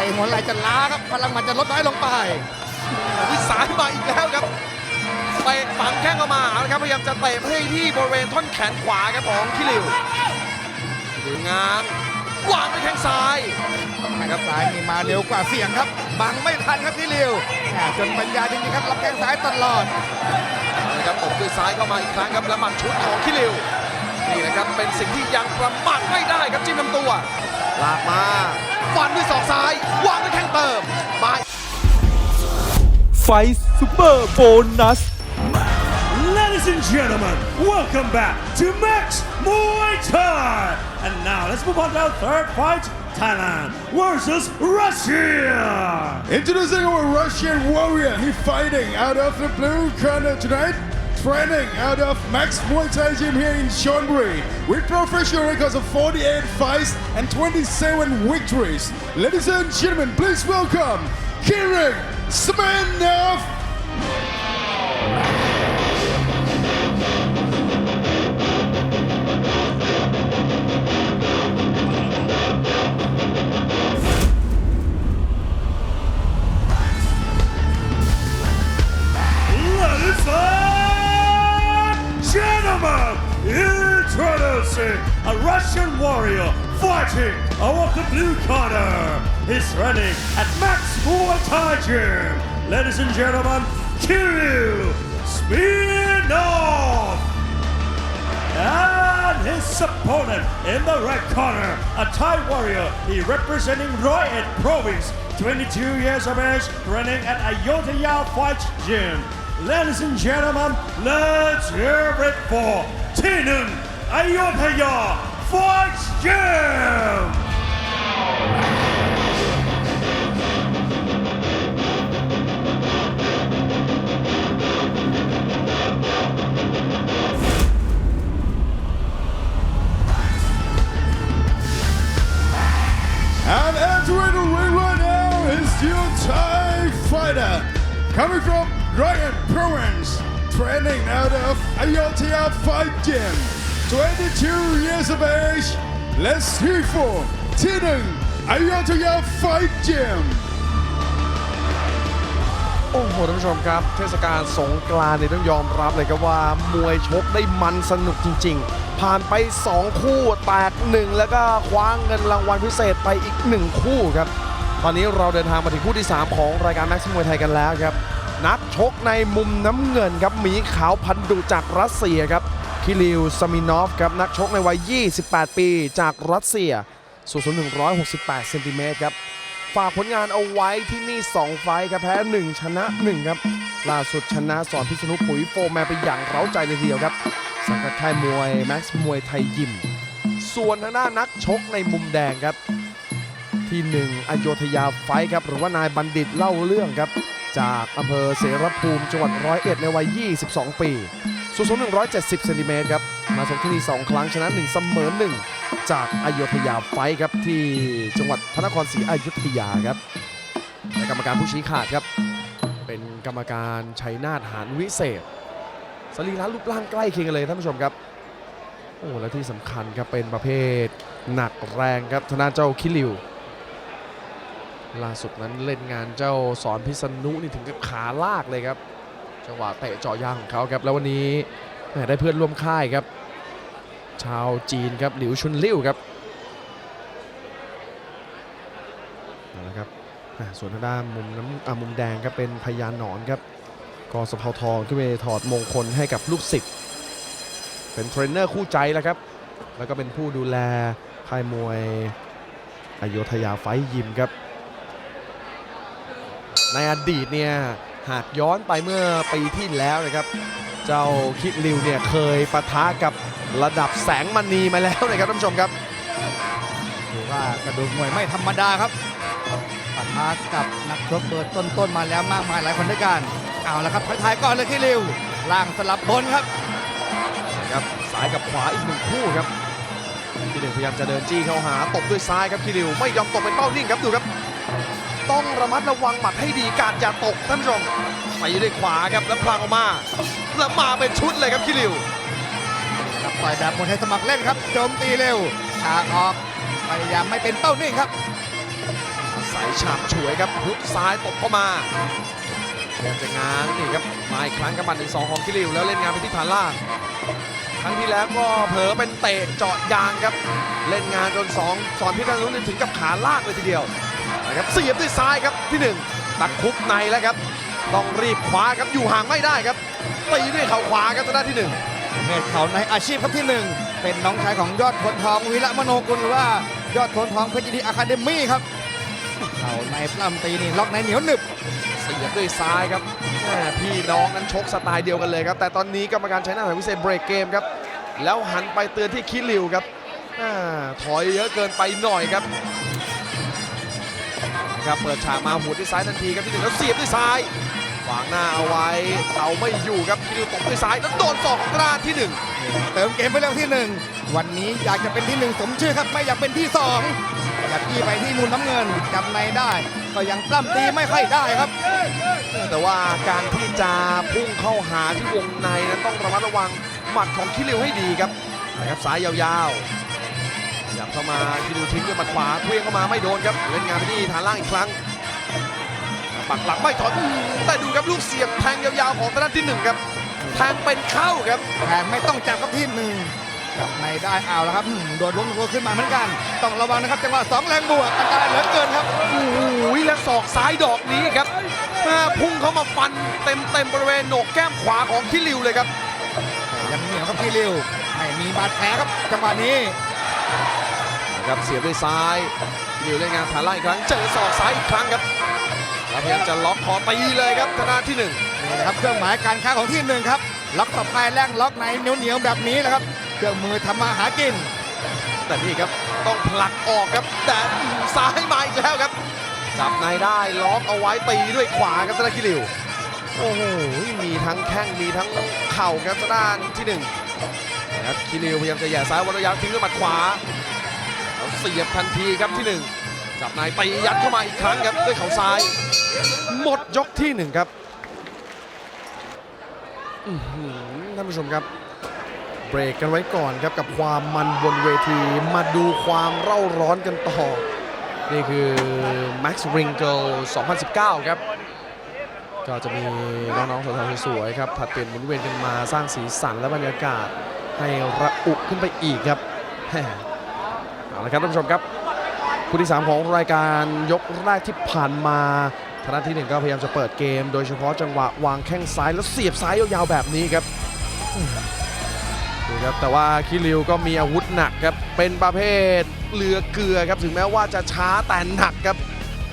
ร่หัวไหล่จะล้าครับ พลังมันจะลดน้อยลงไปวิสายมาอีกแล้วครับเตะฝังแข้งเข้ามาเอาละครับพยายามจะเตะให้ที่บริเวณท่อนแขนขวาครับของคิริวดูงานวางด้วยแข้งซ้ายนะครับซ้ายนี่มาเร็วกว่าเสียงครับ บังไม่ทันครับที่เร็วอ่าจนปัญญาจริงๆครับรับแข้งซ้ายตลอดเอาละครับตบด้วยซ้ายเข้ามาอีกครั้งครับแล้วหมัดชุดของคิริวนี่นะครับเป็นสิ่งที่ยังประมาทไม่ได้ครับจิ้มลำตัว ลากมาฟันด้วยศอกซ้ายวางด้วยแข้งเติมมา ไฟซูเปอร์โบนัส Ladies and gentlemen, welcome back to Max Muay Thai. And now let's move on to our third fight, Thailand versus Russia. Introducing our Russian warrior. He fighting out of the blue corner tonight. Training out of Max Muay Thai Gym here in Chonburi with professional records of 48 fights and 27 victories. Ladies and gentlemen, please welcome Kieran Smirnov. A Russian warrior fighting out of the blue corner. He's running at Max Muay. Ladies and gentlemen, Kirill Smirnov. And his opponent in the red corner, a Thai warrior. He representing Royet Province, 22 years of age, running at Ayutthaya Fight Gym. Ladies and gentlemen, let's hear it for Tinun Ayutthaya Fight Gym. And entering the ring right now is your Thai fighter. Coming from Ryan Province. Training out of Ayutthaya Fight Gym. 22 years of age. Let's hear for Tinung Ayutthaya Fight Gym. โอ้โหท่านผู้ชมครับ เทศกาลสงกรานต์เนี่ยต้องยอมรับเลยครับว่า มวยชกได้มันสนุกจริง ๆ ผ่านไป 2 คู่แตก1แล้วก็คว้างเงินรางวัลพิเศษไปอีก 1 คู่ครับ ตอนนี้เราเดินทางมาถึงคู่ที่ 3 ของรายการแม็กซ์มวยไทยกันแล้วครับ นักชกในมุมน้ำเงินครับหมีขาวพันดุจากรัสเซียครับ คิริวซามินอฟครับนักชกในวัย 28 ปี จากรัสเซียสูงสูง168เซนติเมตรครับฝากผลงานเอาไว้ที่นี่ 2 ไฟครับแพ้ 1 ชนะ 1 ครับ ล่าสุดชนะสอนพิษณุปุ๋ยโฟแมนไปอย่างเร้าใจเลยทีเดียวครับ สังกัดค่ายมวย แม็กซ์มวยไทยยิม ส่วนทางด้านนักชกในมุมแดงครับ ที่ 1 อโยธยาไฟครับ หรือว่านายบัณฑิตเล่าเรื่องครับ จากอำเภอเสรภูมิจังหวัดร้อยเอ็ดในวัย 22 ปี สูงสูง170เซนติเมตรครับ มาชกที่นี่ 2 ครั้งชนะ 1 เสมอ 1 จากอโยธยาไฟครับที่จังหวัดพระนครศรีอยุธยาครับและกรรมการผู้ชี้ขาดครับ เป็นกรรมการชัยนาทหานวิเศษ สรีระรูปร่างใกล้เคียงกันเลยท่านผู้ชมครับ โอ้และที่สำคัญครับเป็นประเภทหนักแรงครับทางด้านเจ้าคิริวล่าสุดนั้นเล่นงานเจ้าสอนพิษณุนี่ถึงกับขาลากเลยครับ จังหวะเตะเจาะยางของเขาครับแล้ววันนี้ได้เพื่อนร่วมค่ายครับ ชาวจีนครับหลิวชุนลิ่วครับเอาละครับส่วนทางด้านมุมน้ำมุมแดงครับเป็นพยานหนอนครับกอสะเพาทองขึ้นไปถอดมงคลให้กับลูกศิษย์เป็นเทรนเนอร์คู่ใจแล้วครับ แล้วก็เป็นผู้ดูแลค่ายมวยอโยธยาไฟยิมครับ ในอดีตเนี่ย หากย้อนไปเมื่อปีที่แล้วนะครับ เจ้าคิดริวเนี่ยเคยปะทะกับระดับแสงมณีมาแล้วนะครับท่านผู้ชมครับถือว่ากระดูกมวยไม่ธรรมดาครับปะทะกับนักชกเบอร์ต้นๆมาแล้วมากมายหลายคนด้วยกันเอาละครับท้ายๆก่อนเลยที่ริวล่างสลับบนครับครับซ้ายกับขวาอีกหนึ่งคู่ครับคีริวพยายามจะเดินจี้เข้าหาตบด้วยซ้ายครับคีริวไม่ยอมตกเป็นเป้านิ่งครับดูครับ ต้องระมัดระวังหมัดให้ดีการอย่าตกท่านผู้ชมไปด้วยขวาครับแล้วพลางออกมาแล้วมาเป็นชุดเลยครับคีริวครับต่อยแบบมวยไทยสมัครเล่นครับโจมตีเร็วฉากออกพยายามไม่เป็นเป้านิ่งครับสายฉาบฉวยครับฮุกซ้ายตบเข้ามาพยายามจะง้างนี่ครับมาอีกครั้งกับหมัดหนึ่งสองของคิริวแล้วเล่นงานไปที่ฐานล่างครั้งที่แล้วก็เผลอเป็นเตะเจาะยางครับ เล่นงานจนสองสอนพิธานุนถึงกับขาลากเลยทีเดียว นะครับเสียบด้วยซ้ายครับที่หนึ่งตักคุกในแล้วครับ ต้องรีบคว้าครับอยู่ห่างไม่ได้ครับตีด้วยเข่าขวาครับทางด้านที่หนึ่งเมธเขาในอาชีพครับที่หนึ่งเป็นน้องชายของยอดทนทองวีระมโนกุลหรือว่ายอดทนทองเพชรยินดีอะคาเดมี่ครับเขาในปล้ำตีนี่ล็อกในเหนียวหนึบเสียบด้วยซ้ายครับแม่พี่น้องนั้นชกสไตล์เดียวกันเลยครับ แต่ตอนนี้กรรมการใช้หน้าที่พิเศษเบรกเกมครับ แล้วหันไปเตือนที่คิริวครับอ่าถอยเยอะเกินไปหน่อยครับ นะครับเปิดฉากมาหัวด้วยซ้ายทันทีครับที่หนึ่งแล้วเสียบด้วยซ้ายขวางหน้าเอาไว้เอาไม่อยู่ครับคิริวตบด้วยซ้ายแล้วโดนศอกของกระดานที่หนึ่งเติมเกมไปเรื่องที่หนึ่งวันนี้อยากจะเป็นที่หนึ่งสมชื่อครับไม่อยากเป็นที่สองอยากที่ไปที่มุนน้ำเงินจำในได้ ก็ยังปล้ำตีไม่ค่อยได้ครับ แต่ว่าการที่จะพุ่งเข้าหาที่วงในนั้นต้องระมัดระวังหมัดของคิริวให้ดีครับนะครับซ้ายยาวๆข ยับเข้ามาคิริวทิ้งด้วยหมัดขวาเคลื่อนเข้ามาไม่โดนครับเล่นงานไปที่ฐานล่างอีกครั้งปักหลักไม่ถอนอื้อแต่ดูครับลูกเสียบแทงยาวๆของทางด้านที่หนึ่งครับแทงเป็นเข้าครับแทงไม่ต้องจับครับที่หนึ่งจับในได้เอาแล้วครับอืมโดนล้มตัวขึ้นมาเหมือนกัน ต้องระวังนะครับจังหวะสองแรงบวกอันตรายเหลือเกินครับโอ้โหและศอกซ้ายดอกนี้ครับอ่าพุ่งเข้ามาฟันเต็มๆบริเวณโหนกแก้มขวาของคิริวเลยครับยังเหนียวครับพี่ริวไม่มีบาดแผลครับจังหวะนี้นะ ครับเสียบด้วยซ้ายคิริวเล่นงานฐานล่างอีกครั้งเจอศอกซ้ายอีกครั้งครับแล้วพยายามจะล็อกคอตีเลยครับทางด้านที่หนึ่งนี่นะครับเครื่องหมายการค้าของที่หนึ่งครับล็อกต่อพายแรงล็อกในเหนียวเหนียวๆแบบนี้แหละครับเครื่องมือทำมาหากิน แต่นี่ครับต้องผลักออกครับแต่ซ้ายมาอีกแล้วครับจับในได้ล็อกเอาไว้ตีด้วยขวาครับทางด้านคิริวโอ้โหมีทั้งแข้งมีทั้งเข่าครับทางด้านที่หนึ่งนะครับคิริวพยายามจะแหย่ซ้ายวันระยะทิ้งด้วยหมัดขวาแล้ว เสียบทันทีครับที่หนึ่งจับในตียัดเข้ามาอีกครั้งครับด้วยเข่าซ้าย หมดยกที่หนึ่งครับท่านผู้ชมครับ เบรกกันไว้ก่อนครับกับความมันบนเวที มาดูความเร่าร้อนกันต่อ นี่คือ Max Ringle 2019 ครับ ก็จะมีน้องๆสาวๆสวยๆครับผัดเปลี่ยนหมุนเวียนกันมาสร้างสีสันและบรรยากาศให้ระอุขึ้นไปอีกครับ เอาละครับท่านผู้ชมครับคู่ที่ 3 ของรายการยกแรกที่ผ่านมาทางด้านที่1ก็พยายามจะเปิดเกม โดยเฉพาะจังหวะวางแข้งซ้ายแล้วเสียบซ้ายยาวๆแบบนี้ครับดูครับแต่ว่าคิริวก็มีอาวุธหนักครับเป็นประเภทเรือเกลือครับถึงแม้ว่าจะช้าแต่หนักครับ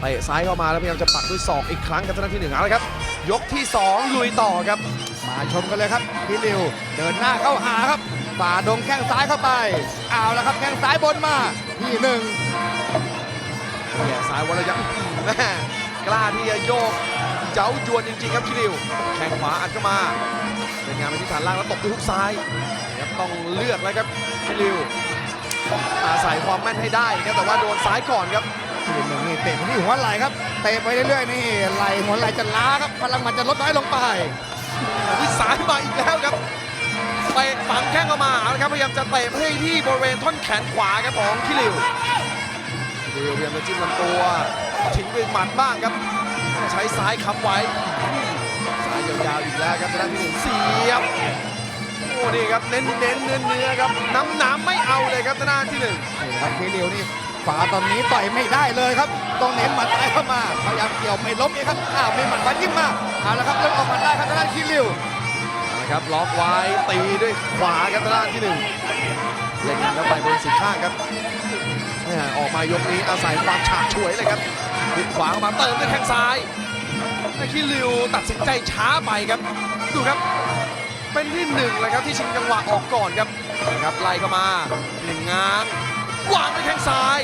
เตะซ้ายเข้ามาแล้วพยายามจะปักด้วยศอกอีกครั้งครับทางด้านที่หนึ่งเอาละครับ ยกที่2ลุยต่อครับ มาชมกันเลยครับพี่ริวเดินหน้าเข้าหาครับ ฝ่าดงแข้งซ้ายเข้าไปเอาแล้วครับแข้งซ้ายบนมาที่หนึ่งแย่ซ้ายวันระยะอื้อหือแม่กล้าที่จะโยกเจ้ายวนจริงๆครับคิริวแข้งขวาอัดเข้ามาเป็นงานไปที่ฐานล่างแล้วตบด้วยฮุกซ้ายนะครับต้องเลือกแล้วครับคิริวอาศัยความแม่นให้ได้ครับแต่ว่าโดนซ้ายก่อนครับที่หนึ่งนี่เตะไปที่หัวไหล่ครับเตะไปเรื่อยๆนี่ไหล่หัวไหล่จะล้าครับพลังมันจะลดน้อยลงไปที่ซ้ายมาอีกแล้วครับ เตะฝังแข้งเข้ามาเอาละครับพยายามจะเตะไปที่บริเวณท่อนแขนขวาครับของคิริวคิริวพยายามจะจิ้มลำตัวทิ้งด้วยหมัดบ้างครับ ใช้ซ้ายค้ำไว้ซ้ายยาวๆอีกแล้วครับทางด้านที่หนึ่งเสียบโอ้นี่ครับเน้นเน้นเนื้อเนื้อครับน้ำหน้ำไม่เอาเลยครับทางด้านที่หนึ่งนี่ครับพี่ริวนี่ขวาตอนนี้ต่อยไม่ได้เลยครับ ต้องเน้นหมัดซ้ายเข้ามาพยายามเกี่ยวไม่ล้มเองครับอ้าวมีหมัดฟันยิ่งมาเอาละครับเริ่มออกหมัดได้ครับทางด้านคิริว ครับล็อกไว้ตีด้วยขวาครับด้านที่หนึ่งเล่นงานเข้าไปบนสีข้างครับแม่ออกมายกนี้อาศัยความฉาบฉวยเลยครับหุกขวาเข้ามาเติมด้วยแข้งซ้ายแต่คิริวตัดสินใจช้าไปครับ ดูครับ เป็นที่หนึ่งเลยครับที่ชิงจังหวะออกก่อนครับนะครับไล่เข้ามาหนึ่งงานวางด้วยแข้งซ้าย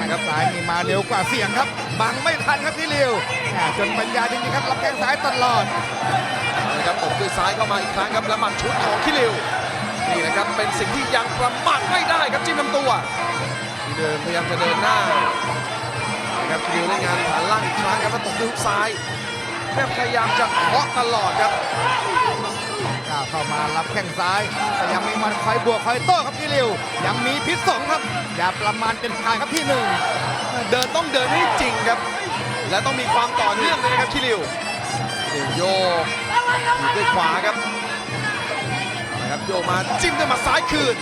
นะครับซ้ายนี่มาเร็วกว่าเสียงครับบังไม่ทันครับพี่ริวแหมจนปัญญาจริงๆครับรับแข้งซ้ายตลอด ด้วยซ้ายเข้ามาอีกครั้งครับแล้วหมัดชุดของคิริวนี่นะครับเป็นสิ่งที่ยังประมาทไม่ได้ครับจิ้มลำตัวที่เดินพยายามจะเดินหน้านะครับคิริวเล่นงานฐานล่างอีกครั้งครับแล้วตบด้วยฮุกซ้ายแค่พยายามจะเคาะตลอดครับก้าวเข้ามารับแข้งซ้ายแต่ยังมีมันคอยบวกคอยโต้ครับพี่ริวยังมีพิษสงครับอย่าประมาณเป็นทางครับที่หนึ่งเดินต้องเดินให้จริงครับ และต้องมีความต่อเนื่องเลยนะครับคิริว คิริวโยกอยู่ด้วยขวาครับเอาละครับโยกมาจิ้มด้วยหมัดซ้ายคืน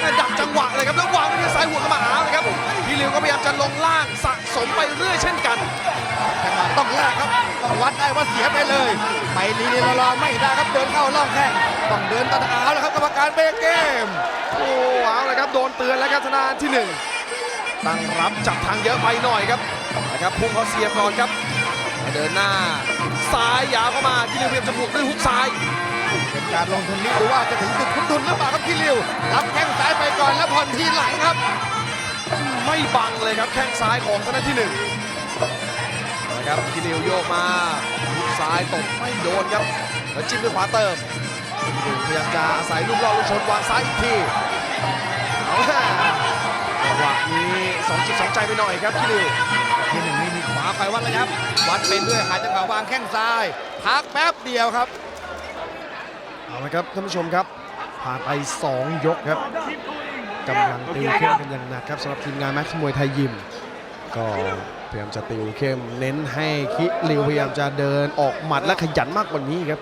แม่ดักจังหวะเลยครับแล้ววางด้วยซ้ายหัวเข้ามาหาเลยครับคิริวก็พยายามจะลงล่างสะสมไปเรื่อยเช่นกันจังหวะต้องแลกครับต้องวัดได้ว่าเสียไปเลย ไปลีลีรอๆไม่ได้ครับเดินเข้าล่องแข้งต้องเดินตัดเอาแล้วครับกรรมการเบรกเกมโอ้เอาเลยครับโดนเตือนแล้วครับธนาที่หนึ่งตั้งรับจับทางเยอะไปหน่อยครับนะครับพุ่งเขาเสียบก่อนครับ เดินหน้า ซ้ายยาวเข้ามาคิริวพยายามจะบุกด้วยฮุกซ้ายเป็นการลงทุนนี้ดูว่าจะถึงจุดคุ้มทุนหรือเปล่าครับคิริวรับแข้งซ้ายไปก่อนแล้วผ่อนทีหลังครับ ไม่บังเลยครับแข้งซ้ายของธนาที่หนึ่งนะครับคิริวโยกมาฮุกซ้ายตกไม่โดนครับแล้วจิ้มด้วยขวาเติมคิริวพยายามจะอาศัยลูกล่อลูกชนวางซ้ายอีกที สองจิตสองใจไปหน่อยครับคิริวทีหนึ่งนี่มีขวาคอยวัดระยะวัดเป็นด้วยหาจังหวะวางแข้งซ้ายพักแป๊บเดียวครับเอาละครับท่านผู้ชมครับผ่านไป 2 ยกครับกำลังติวเข้มกันอย่างหนักครับสำหรับทีมงานแม็กซ์มวยไทยยิม ก็พยายามจะติวเข้มเน้นให้คิริวพยายามจะเดินออกหมัดและขยันมากกว่านี้ครับ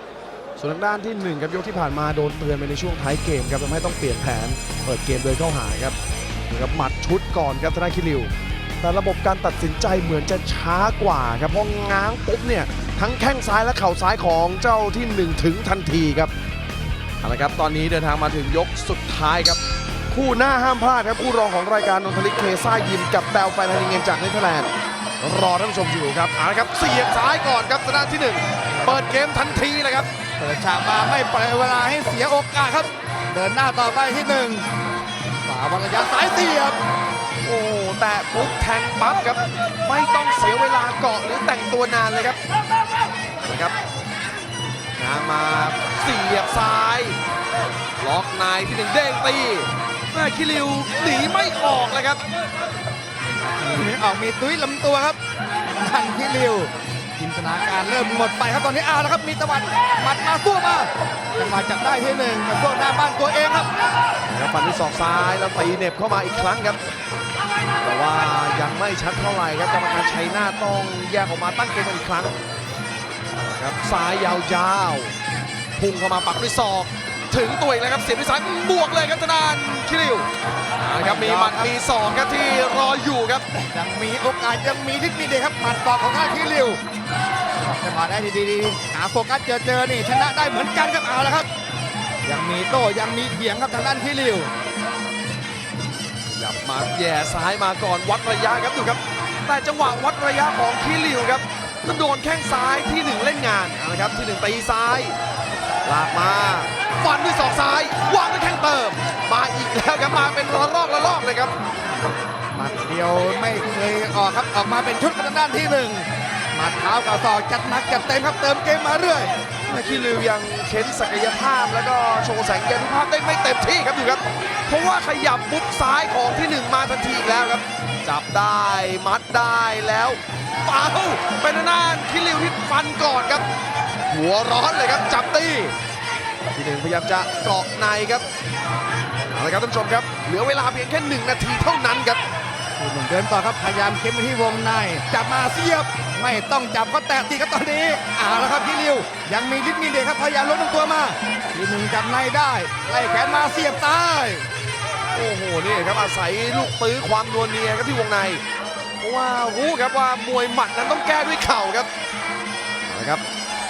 ส่วนทางด้านที่1ครับยกที่ผ่านมาโดนเตือนไปในช่วงท้ายเกมครับทำให้ต้องเปลี่ยนแผนเปิดเกมโดยเข้าหาครับ นะครับหมัดชุดก่อนครับทางด้าคิริว แต่ระบบการตัดสินใจเหมือนจะช้ากว่าครับเพราะง้างปุ๊บเนี่ยทั้งแข้งซ้ายและเข่าซ้ายของเจ้าที่หนึ่งถึงทันทีครับเอาละครับตอนนี้เดินทางมาถึงยกสุดท้ายครับ คู่หน้าห้ามพลาดครับคู่รองของรายการนนทลิกเคซ่ายิมกับแบลไฟไทยเงินจากเนเธอร์แลนด์รอท่านผู้ชมอยู่ครับเอาละครับเสียบซ้ายก่อนครับสนานที่หนึ่งเปิดเกมทันทีเลยครับเปิดฉากมาไม่ปล่อยเวลาให้เสียโอกาสครับ เดินหน้าต่อไปที่หนึ่งาวันระยะสายเสียบ โอ้แต่ปุ๊บแทงปั๊บครับ ไม่ต้องเสียเวลาเกาะหรือแต่งตัวนานเลยครับนะครับงานมาเสียบซ้าย ล็อกนายที่หนึ่งเด้งตีแม่คิริวหนีไม่ออกเลยครับมีออกมีตุ้ยลำตัวครับทันที่ริวจิ นตนาการเริ่มหมดไปครับตอนนี้เอาแล้วครับมีตะวันหมัดมาสู้มาจังหวะจับได้ที่หนึ่งมาสู้หน้าบ้านตัวเองครับแล้วฟันที่ศอกซ้ายแล้วตีเน็บเข้ามาอีกครั้งครับ แต่ว่ายังไม่ชัดเท่าไหร่ครับกรรมการชัยนาต้องแยกออกมาตั้งเกมอีกครั้งครับซ้ายยาวๆพุ่งเข้ามาปักด้วยศอก ถึงตัวอีกแล้วครับเสียบด้วยซ้ายบวกเลยครับทางด้านคิริว เอาละครับมีหมัดมีศอกครับที่รออยู่ครับยังมีโอกาสยังมีเทคนิคเด็ดครับหมัดศอกของท่าที่ริวจังหวะได้ดีๆหาโฟกัสเจอเจอนี่ชนะได้เหมือนกันครับเอาแล้วครับ ยังมีโต้ยังมีเถียงครับทางด้านที่ริวหยับมาแย่ซ้ายมาก่อนวัดระยะครับดูครับ แต่จังหวะวัดระยะของคิริวครับก็โดนแข้งซ้ายที่หนึ่งเล่นงานเอาละครับที่หนึ่งตีซ้าย ลากมาฟันด้วยศอกซ้าย วางด้วยแข้งเติม มาอีกแล้วครับมาเป็นระลอกระลอกเลยครับหมัดเดียวไม่เคยออกครับออกมาเป็นชุดทางด้านที่หนึ่งหมัดเท้ากับศอกจัดหนักจัดเต็มครับเติมเกมมาเรื่อยคิริวยังเค้นศักยภาพแล้วก็โชว์แสงยานุภาพได้ไม่เต็มที่ครับดูครับ เพราะว่าขยับปุ๊บซ้ายของที่หนึ่งมาทันทีอีกแล้วครับ จับได้มัดได้แล้วเป้าเป็นทางด้านคิริวที่ฟันก่อนครับ หัวร้อนเลยครับจับตีที่หนึ่งพยายามจะเกาะในครับเอาละครับท่านผู้ชมครับ เหลือเวลาเพียงแค่หนึ่งนาทีเท่านั้นครับที่หนึ่งเดินต่อครับพยายามเข็มไปที่วงในจับมาเสียบ ไม่ต้องจับก็แตะตีครับตอนนี้เอาละครับพี่ริวยังมีลิดมีเดชครับพยายามลดลงตัวมาที่หนึ่งจับในได้ไล่แขนมาเสียบใต้โอ้โหนี่ครับอาศัยลูกตื้อความนวลเนียครับที่วงในเพราะว่ารู้ครับว่ามวยหมัดนั้นต้องแก้ด้วยเข่าครับเอาละครับ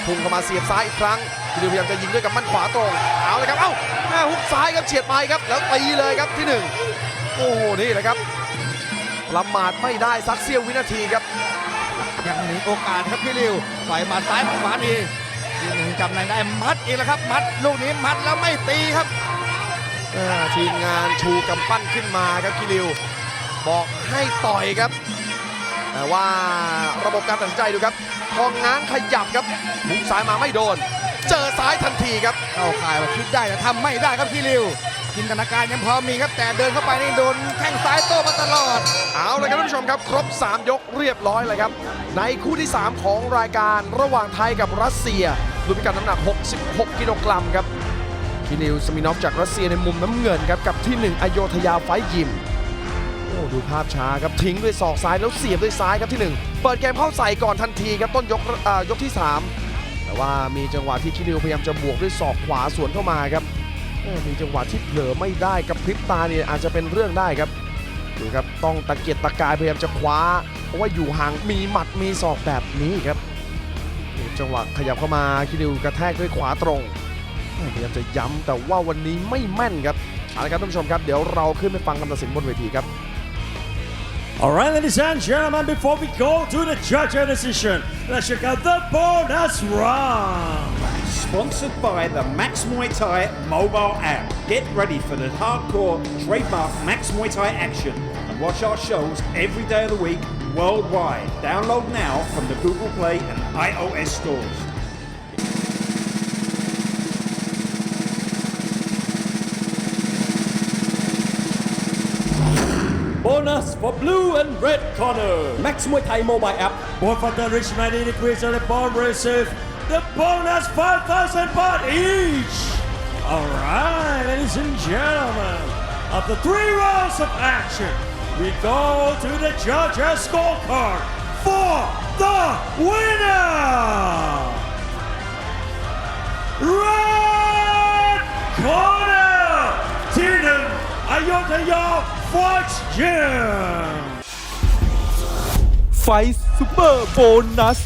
พุ่งเข้ามาเสียบซ้ายอีกครั้งทีเดียวพยายามจะยิงด้วยกับมันขวาตรงเอาเลยครับเอ้าแม่ฮุกซ้ายครับเฉียดไปครับแล้วตีเลยครับที่หนึ่งโอ้โหนี่แหละครับประมาทไม่ได้สักเสี้ยววินาทีครับยังมีโอกาสครับพี่ริวปล่อยหมาซ้ายขวาดีที่หนึ่งจับในได้มัดอีกแล้วครับ มัดลูกนี้มัดแล้วไม่ตีครับอ่าทีมงานชูกำปั้นขึ้นมาครับคิริว บอกให้ต่อยครับ แต่ว่าระบบการตัดสินใจดูครับพ อง้างขยับครับหุกซ้ายมาไม่โดน เจอซ้ายทันทีครับเข้าข่ายว่าคิดได้แต่ทำไม่ได้ครับพี่ริวจินตนาการยังพอมีครับแต่เดินเข้าไปนี่โดนแข้งซ้ายโต้มาตลอด เอาเลยครับท่านผู้ชมครับครบ 3 ยกเรียบร้อยเลยครับ ในคู่ที่ 3 ของรายการระหว่างไทยกับรัสเซียรุ่นพิกัดน้ำหนัก 66 กิโลกรัมครับคิริวสมินอฟจากรัสเซียในมุมน้ำเงินครับกับที่ 1 อโยธยาไฟท์ยิมโอ้อ้ดูภาพช้าครับทิ้งด้วยศอกซ้ายแล้วเสียบด้วยซ้ายครับที่หนึ่ง เปิดเกมเข้าใส่ก่อนทันทีครับต้นยกยกที่สามแต่ว่ามีจังหวะที่คิริวพยายามจะบวกด้วยศอกขวาสวนเข้ามาครับมีจังหวะที่เผลอไม่ได้กับพริบตาเนี่ยอาจจะเป็นเรื่องได้ครับดูครับต้องตะเกียกตะกายพยายามจะคว้า เพราะว่าอยู่ห่างมีหมัดมีศอกแบบนี้ครับจังหวะขยับเข้ามาคิริวกระแทกด้วยขวาตรงพยายามจะย้ำแต่ว่าวันนี้ไม่แม่นครับเอาละครับท่านผู้ชมครับเดี๋ยวเราขึ้นไปฟังคำตัดสินบนเวทีครับ All right, ladies and gentlemen, before we go to the judge decision, let's check out the bonus round. Sponsored by the Max Muay Thai mobile app. Get ready for the hardcore trademark Max Muay Thai action and watch our shows every day of the week worldwide. Download now from the Google Play and iOS stores. Bonus for blue and red corner. Max Muay Thai mobile app. Both of the rich 90 degrees of the bomb receive. The bonus 5,000 baht each. All right, ladies and gentlemen, after three rounds of action, we go to the judges' scorecard for the winner. Red corner, Tinan Ayutthaya Fights Gym. ไฟซูเปอร์โบนัส